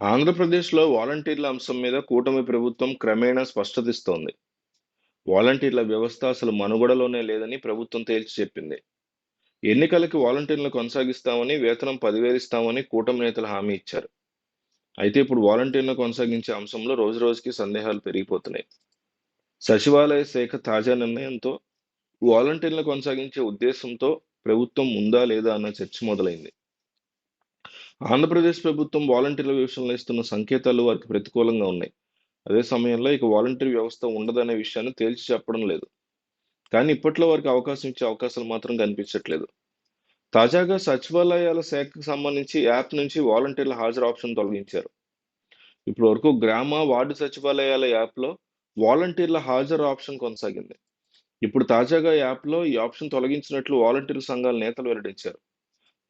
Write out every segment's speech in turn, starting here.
ఆంధ్రప్రదేశ్‌లో వాలంటీర్ల అంశం మీద కూటమి ప్రభుత్వం క్రమేణా స్పష్టతిస్తోంది. వాలంటీర్ల వ్యవస్థ అసలు మనుగడలోనే లేదని ప్రభుత్వం తేల్చి చెప్పింది. ఎన్నికలకి వాలంటీర్లను కొనసాగిస్తామని, వేతనం 10,000 ఇస్తామని కూటమి నేతలు హామీ ఇచ్చారు. అయితే ఇప్పుడు వాలంటీర్లను కొనసాగించే అంశంలో రోజు రోజుకి సందేహాలు పెరిగిపోతున్నాయి. సచివాలయ శాఖ తాజా నిర్ణయంతో వాలంటీర్లను కొనసాగించే ఉద్దేశంతో ప్రభుత్వం ఉందా లేదా అన్న చర్చ మొదలైంది. ఆంధ్రప్రదేశ్ ప్రభుత్వం వాలంటీర్ల విషయంలో ఇస్తున్న సంకేతాలు వారికి ప్రతికూలంగా ఉన్నాయి. అదే సమయంలో ఇక వాలంటీర్ వ్యవస్థ ఉండదనే విషయాన్ని తేల్చి చెప్పడం లేదు. కానీ ఇప్పట్లో వారికి అవకాశం ఇచ్చే అవకాశాలు మాత్రం కనిపించట్లేదు. తాజాగా సచివాలయాల శాఖకు సంబంధించి యాప్ నుంచి వాలంటీర్ల హాజరు ఆప్షన్ తొలగించారు. ఇప్పటి వరకు గ్రామ, వార్డు సచివాలయాల యాప్‌లో వాలంటీర్ల హాజరు ఆప్షన్ కొనసాగింది. ఇప్పుడు తాజాగా యాప్‌లో ఈ ఆప్షన్ తొలగించినట్లు వాలంటీర్ల సంఘాల నేతలు వెల్లడించారు.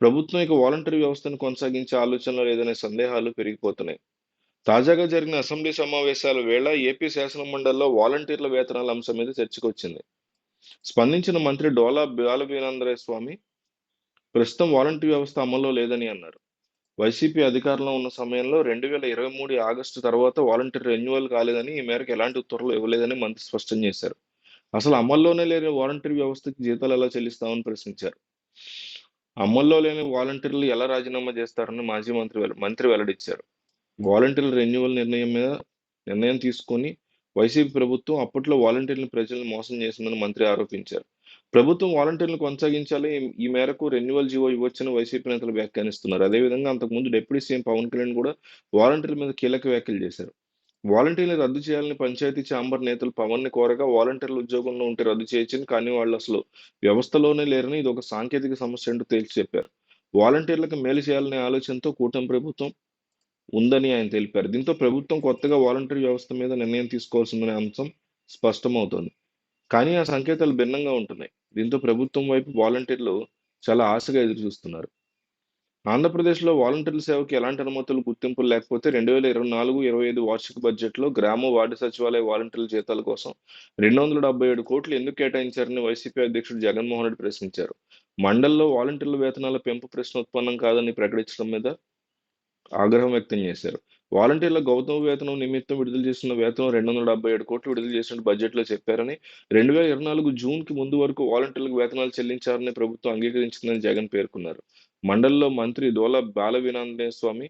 ప్రభుత్వం ఇక వాలంటరీ వ్యవస్థను కొనసాగించే ఆలోచనలో లేదనే సందేహాలు పెరిగిపోతున్నాయి. తాజాగా జరిగిన అసెంబ్లీ సమావేశాల వేళ ఏపీ శాసనమండలిలో వాలంటీర్ల వేతనాల అంశం మీద చర్చకొచ్చింది. స్పందించిన మంత్రి డోలా బాలవీరాంజనేయ స్వామి ప్రస్తుతం వాలంటీర్ వ్యవస్థ అమల్లో లేదని అన్నారు. వైసీపీ అధికారంలో ఉన్న సమయంలో 2023 ఆగస్టు తర్వాత వాలంటీర్ రెన్యువల్ కాలేదని, ఈ మేరకు ఎలాంటి ఉత్తర్వులు ఇవ్వలేదని మంత్రి స్పష్టం చేశారు. అసలు అమల్లోనే లేని వాలంటీర్ వ్యవస్థకి జీతాలు ఎలా చెల్లిస్తామని ప్రశ్నించారు. అమల్లో లేని వాలంటీర్లు ఎలా రాజీనామా చేస్తారని మాజీ మంత్రి మంత్రి వెల్లడించారు. వాలంటీర్ల రెన్యువల్ నిర్ణయం మీద నిర్ణయం తీసుకొని వైసీపీ ప్రభుత్వం అప్పట్లో వాలంటీర్లను ప్రజలను మోసం చేసిందని మంత్రి ఆరోపించారు. ప్రభుత్వం వాలంటీర్లను కొనసాగించాలి. ఈ మేరకు రెన్యువల్ జీవో ఇవ్వచ్చని వైసీపీ నేతలు వ్యాఖ్యానిస్తున్నారు. అదేవిధంగా అంతకుముందు డిప్యూటీ సీఎం పవన్ కళ్యాణ్ కూడా వాలంటీర్ల మీద కీలక వ్యాఖ్యలు చేశారు. వాలంటీర్లు రద్దు చేయాలని పంచాయతీ ఛాంబర్ నేతలు పవన్ని కోరగా వాలంటీర్లు ఉద్యోగంలో ఉంటే రద్దు చేయొచ్చని, కానీ వాళ్ళు అసలు వ్యవస్థలోనే లేరని, ఇది ఒక సాంకేతిక సమస్య అంటూ తేల్చి చెప్పారు. వాలంటీర్లకు మేలు చేయాలనే ఆలోచనతో కూటమి ప్రభుత్వం ఉందని ఆయన తెలిపారు. దీంతో ప్రభుత్వం కొత్తగా వాలంటీర్ వ్యవస్థ మీద నిర్ణయం తీసుకోవాల్సిందనే అంశం స్పష్టమవుతోంది. కానీ ఆ సంకేతాలు భిన్నంగా ఉంటున్నాయి. దీంతో ప్రభుత్వం వైపు వాలంటీర్లు చాలా ఆశగా ఎదురుచూస్తున్నారు. ఆంధ్రప్రదేశ్‌లో వాలంటీర్ల సేవకి ఎలాంటి అనుమతులు, గుర్తింపులు లేకపోతే 2024, 25 వార్షిక బడ్జెట్‌లో గ్రామ, వార్డు సచివాలయ వాలంటీర్ల జీతాల కోసం 277 కోట్లు ఎందుకు కేటాయించారని వైసీపీ అధ్యక్షుడు జగన్మోహన్ రెడ్డి ప్రశ్నించారు. మండల్లో వాలంటీర్ల వేతనాల పెంపు ప్రశ్న ఉత్పన్నం కాదని ప్రకటించడం మీద ఆగ్రహం వ్యక్తం చేశారు. వాలంటీర్ల గౌతమ వేతనం నిమిత్తం విడుదల చేసిన వేతనం 277 కోట్లు విడుదల చేసినట్టు బడ్జెట్‌లో చెప్పారని, 2024 జూన్‌కి ముందు వరకు వాలంటీర్లకు వేతనాలు చెల్లించాలని ప్రభుత్వం అంగీకరించిందని జగన్ పేర్కొన్నారు. మండలిలో మంత్రి దోల బాలవీరాంజనేయ స్వామి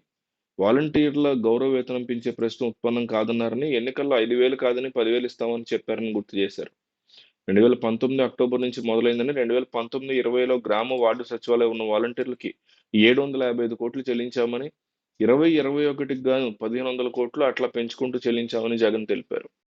వాలంటీర్ల గౌరవ వేతనం పెంచే ప్రశ్న ఉత్పన్నం కాదన్నారని, ఎన్నికల్లో ఐదు వేలు కాదని పదివేలు ఇస్తామని చెప్పారని గుర్తు చేశారు. 2019 అక్టోబర్ నుంచి మొదలైందని, 2019, 20లో గ్రామ, వార్డు సచివాలయం ఉన్న వాలంటీర్లకి 755 కోట్లు చెల్లించామని, 20, 21కి గాను 1,500 కోట్లు అట్లా పెంచుకుంటూ చెల్లించామని జగన్ తెలిపారు.